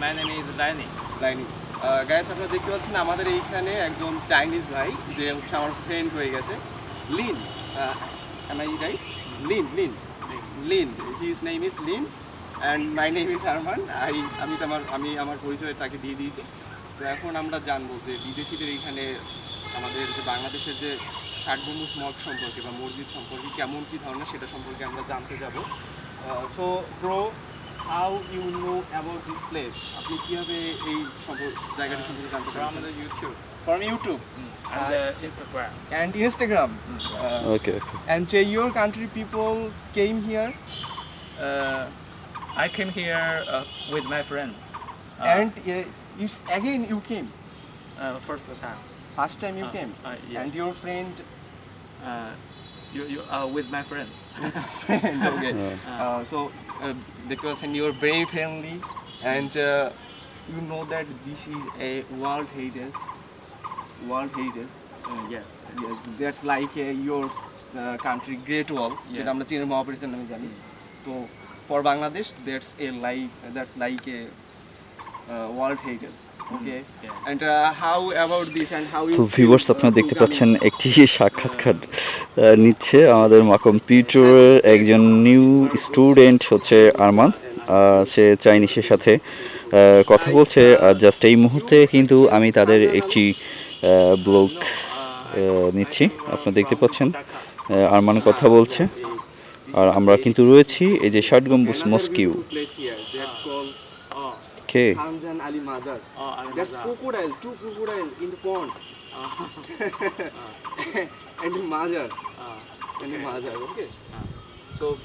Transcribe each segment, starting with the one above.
my name is Danny. লাইনি guys আপনারা দেখতে পাচ্ছেন আমাদের এইখানে একজন চাইনিজ ভাই, যে হচ্ছে আমার ফ্রেন্ড হয়ে গেছে। Lin am I right Lin Lin Lin his name is Lin and my name is Arman I আমি আমার আমি আমার পরিচয় তাকে দিয়ে দিয়েছি। তো এখন আমরা জানব যে বিদেশিদের এইখানে আমাদের যে বাংলাদেশের যে ষাট গম্বুজ মঠ সম্পর্কে বা মসজিদ সম্পর্কে কেমন কী ধরনের সেটা সম্পর্কে আমরা জানতে যাব। So bro How you know about this place আপনি কীভাবে এই সম্পর্ক জায়গাটি সম্পর্কে জানতে From পারছেন the YouTube from YouTube and uh, Instagram. And Instagram okay okay and your country people came here Uh, I came here uh, with my friend. Uh, and uh, you again you came uh, first time. first time you Uh, came uh, yes. and your friend Uh, you you uh, with my friend. friend okay Uh, uh, so uh, because and you're very friendly and uh, you know that this is a world heritage world heritage uh, yes. yes that's like uh, your uh, country great wall যেটা Yes. আমরা চীনের মহাপরিচার নামে জানি তো for Bangladesh that's a like that's like a world heritage How তো viewers আপনারা দেখতে পাচ্ছেন একটি সাক্ষাৎকার নিচ্ছে আমাদের মা কম্পিউটারের একজন নিউ স্টুডেন্ট হচ্ছে আরমান। সে চাইনিজের সাথে কথা বলছে। আর জাস্ট এই মুহূর্তে কিন্তু আমি তাদের একটি ব্লগ নিচ্ছি। আপনারা দেখতে পাচ্ছেন আরমান কথা বলছে। আর আমরা কিন্তু রয়েছি এই যে ষাট গম্বুজ মস্কিউ। Uh, কে Hamzan Ali. Oh, That's Al-Mazar. crocodile, two crocodile in the pond. and. Uh, And the Okay. So,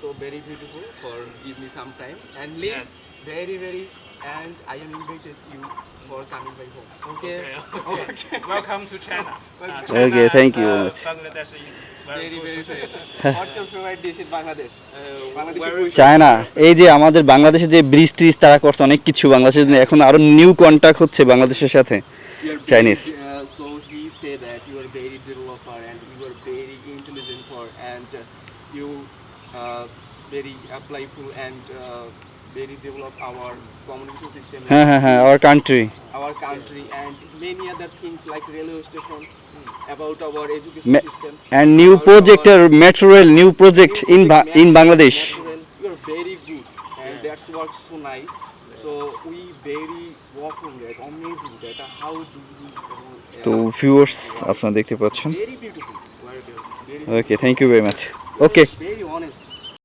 so very beautiful for give me some time. And Lee, Yes. very, very, and I am invited you for coming by home. Okay? Okay. Okay. Welcome to China. Uh, Okay, thank you uh. Bangladesh is very, Very, good. very. What's your favorite dish in Bangladesh? Uh, China এই যে আমাদের বাংলাদেশে যে bridge trees তারা করছে অনেক কিছু বাংলাদেশে এখন আরও নিউ কন্ট্যাক্ট হচ্ছে বাংলাদেশের সাথে uh, so he said that you are very developer and you are very intelligent for and uh, you uh, very applyful and uh, very develop our communication system. হ্যাঁ হ্যাঁ হ্যাঁ our country Our country and many other things like railway station Hmm. about our education Me- system. And and new প্রজেক্টের metro rail new project in in Bangladesh Natural, You are very good and that's what's so nice. So we very welcome that, amazing that. uh, How do? Uh, তো viewers আপনারা দেখতে পাচ্ছেন very beautiful. Very beautiful. Okay thank you very much okay very